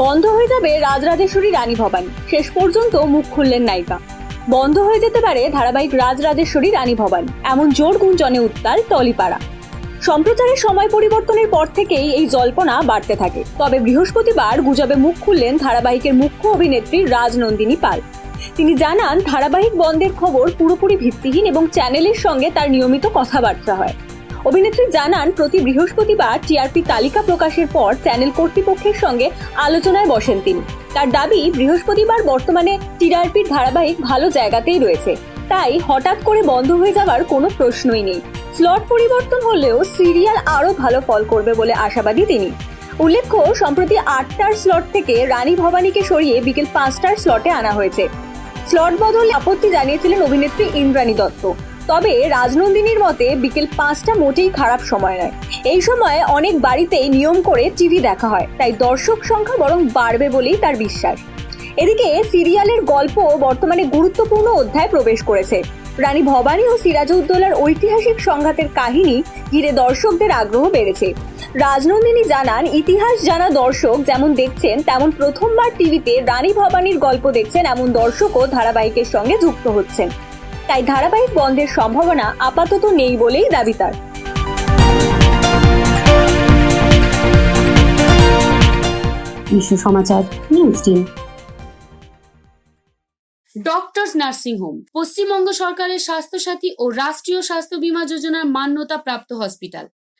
বন্ধ হয়ে যাবে রাজরাজেশ্বরী রানী ভবানী। শেষ পর্যন্ত মুখ খুললেন নায়িকা। বন্ধ হয়ে যেতে পারে ধারাবাহিক রাজরাজেশ্বরী রানী ভবানী। এমন জোর গুঞ্জনে উত্তাল টলিপাড়া। সম্প্রচারের সময় পরিবর্তনের পর থেকেই এই জল্পনা বাড়তে থাকে। তবে বৃহস্পতিবার গুজবে মুখ খুললেন ধারাবাহিকের মুখ্য অভিনেত্রী রাজনন্দিনী পাল। তিনি জানান, ধারাবাহিক বন্ধের খবর পুরোপুরি ভিত্তিহীন এবং চ্যানেলের সঙ্গে তার নিয়মিত কথাবার্তা হয়। অভিনেত্রী জানান, প্রতি বৃহস্পতিবার টিআরপি তালিকা প্রকাশের পর চ্যানেল কর্তৃপক্ষের সঙ্গে আলোচনায় বসেন তিনি। তার দাবি, বৃহস্পতিবার বর্তমানে টিআরপির ধারাবাহিক ভালো জায়গাতেই রয়েছে। তাই হঠাৎ করে বন্ধ হয়ে যাওয়ার কোনো প্রশ্নই নেই। স্লট পরিবর্তন হলেও সিরিয়াল আরও ভালো ফল করবে বলে আশাবাদী তিনি। উল্লেখ্য, সম্প্রতি আটটার স্লট থেকে রানী ভবানীকে সরিয়ে বিকেল পাঁচটার স্লটে আনা হয়েছে। স্লট বদল আপত্তি জানিয়েছিলেন অভিনেত্রী ইন্দ্রাণী দত্ত। তবে রাজনন্দিনীর মতে বিকেল পাঁচটা মোটেই খারাপ সময় নয়। এই সময় অনেক বাড়িতেই নিয়ম করে টিভি দেখা হয়, তাই দর্শক সংখ্যা বরং বাড়বে বলেই তার বিশ্বাস। এদিকে সিরিয়ালের গল্প বর্তমানে গুরুত্বপূর্ণ অধ্যায় প্রবেশ করেছে। রানী ভবানী ও সিরাজউদ্দৌলার ঐতিহাসিক সংঘাতের কাহিনী ঘিরে দর্শকদের আগ্রহ বেড়েছে। রাজনন্দিনী জানান, ইতিহাস জানা দর্শক যেমন দেখছেন, তেমন প্রথমবার টিভিতে রানী ভবানীর গল্প দেখছেন এমন দর্শকও ধারাবাহিকের সঙ্গে যুক্ত হচ্ছেন। তাই ধারাবাহিক বন্ধের সম্ভাবনা আপাতত নেই বলেই দাবি তার। Bishwa Samachar news team. Doctors nursing home Paschimbanga সরকারের স্বাস্থ্যসাথী ও রাষ্ট্রীয় স্বাস্থ্য বীমা যোজনার মান্যতা প্রাপ্ত hospital.